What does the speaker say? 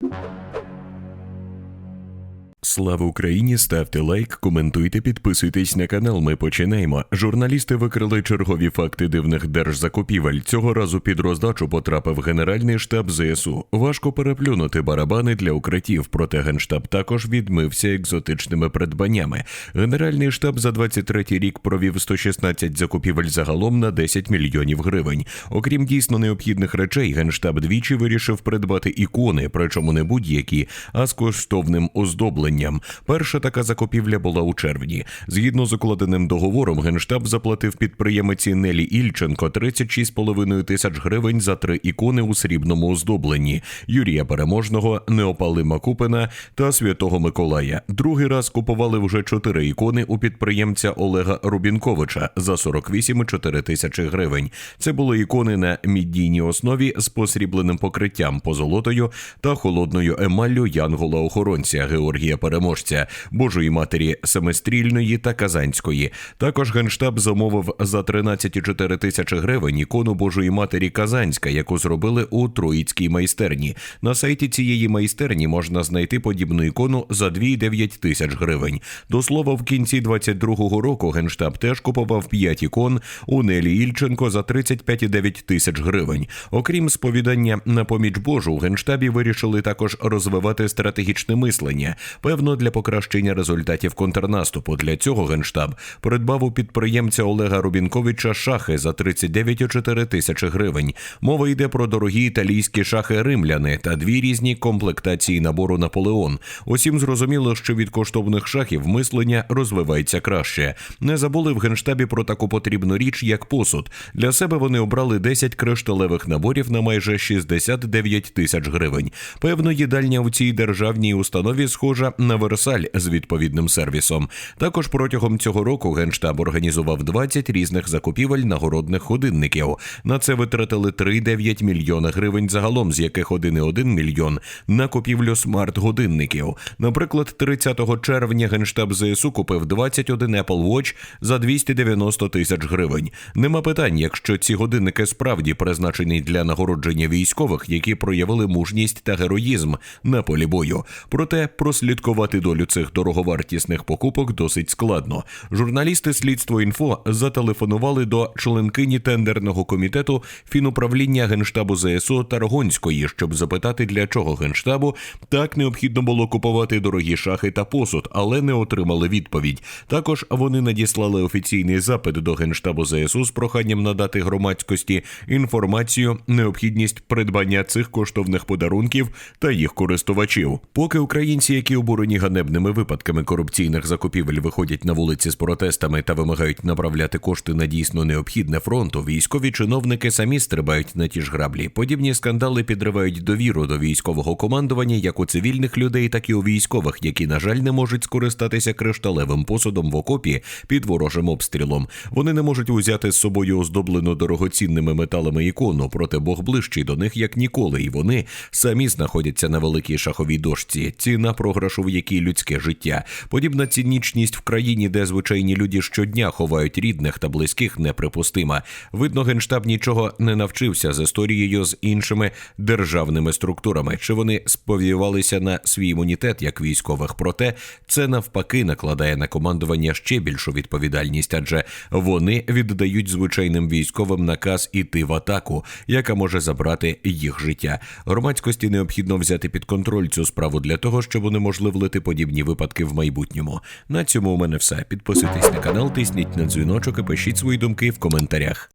you Слава Україні! Ставте лайк, коментуйте, підписуйтесь на канал. Ми починаємо. Журналісти викрили чергові факти дивних держзакупівель. Цього разу під роздачу потрапив Генеральний штаб ЗСУ. Важко переплюнути барабани для укриттів, проте генштаб також відмився екзотичними придбаннями. Генеральний штаб за 23 рік провів 116 закупівель загалом на 10 мільйонів гривень. Окрім дійсно необхідних речей, генштаб двічі вирішив придбати ікони, причому не будь-які, а з коштовним оздобленням. Перша така закупівля була у червні. Згідно з укладеним договором, генштаб заплатив підприємиці Нелі Ільченко 36,5 тисяч гривень за три ікони у срібному оздобленні Юрія Переможного, Неопалима Купина та Святого Миколая. Другий раз купували вже чотири ікони у підприємця Олега Рубінковича за 48,4 тисячі гривень. Це були ікони на міддійній основі з посрібленим покриттям позолотою та холодною емаллю Янгола-охоронця Георгія Переможця, Божої Матері Семистрільної та Казанської. Також генштаб замовив за 13,4 тисячі гривень ікону Божої Матері Казанська, яку зробили у Троїцькій майстерні. На сайті цієї майстерні можна знайти подібну ікону за 2,9 тисяч гривень. До слова, в кінці 22-го року генштаб теж купував 5 ікон у Нелі Ільченко за 35,9 тисяч гривень. Окрім сповідання на поміч Божу, у генштабі вирішили також розвивати стратегічне мислення. Певно, для покращення результатів контрнаступу. Для цього генштаб придбав у підприємця Олега Рубінковича шахи за 39,4 тисячі гривень. Мова йде про дорогі італійські шахи римляни та дві різні комплектації набору Наполеон. Усім зрозуміло, що від коштовних шахів мислення розвивається краще. Не забули в генштабі про таку потрібну річ, як посуд. Для себе вони обрали 10 кришталевих наборів на майже 69 тисяч гривень. Певно, їдальня у цій державній установі схожа на Версаль з відповідним сервісом. Також протягом цього року генштаб організував 20 різних закупівель нагородних годинників. На це витратили 3,9 мільйона гривень загалом, з яких 1,1 мільйон на купівлю смарт-годинників. Наприклад, 30 червня генштаб ЗСУ купив 21 Apple Watch за 290 тисяч гривень. Нема питань, якщо ці годинники справді призначені для нагородження військових, які проявили мужність та героїзм на полі бою. Проте прослідкувати долю цих дороговартісних покупок досить складно. Журналісти слідство інфо зателефонували до членкині тендерного комітету фінуправління генштабу ЗСУ Таргонської, щоб запитати, для чого генштабу так необхідно було купувати дорогі шахи та посуд, але не отримали відповідь. Також вони надіслали офіційний запит до генштабу ЗСУ з проханням надати громадськості інформацію, необхідність придбання цих коштовних подарунків та їх користувачів. Поки українці, які обурені ганебними випадками корупційних закупівель, виходять на вулиці з протестами та вимагають направляти кошти на дійсно необхідне фронту, військові чиновники самі стрибають на ті ж граблі. Подібні скандали підривають довіру до військового командування як у цивільних людей, так і у військових, які, на жаль, не можуть скористатися кришталевим посудом в окопі під ворожим обстрілом. Вони не можуть узяти з собою оздоблену дорогоцінними металами ікону, проте Бог ближчий до них як ніколи, і вони самі знаходяться на великій шаховій дошці. Ціна програшу, в якій людське життя. Подібна цинічність в країні, де звичайні люди щодня ховають рідних та близьких, неприпустима. Видно, генштаб нічого не навчився з історією з іншими державними структурами. Чи вони сповівалися на свій імунітет як військових? Проте це навпаки накладає на командування ще більшу відповідальність, адже вони віддають звичайним військовим наказ іти в атаку, яка може забрати їх життя. Громадськості необхідно взяти під контроль цю справу для того, щоб унеможливити подібні випадки в майбутньому. На цьому у мене все. Підписуйтесь на канал, тисніть на дзвіночок і пишіть свої думки в коментарях.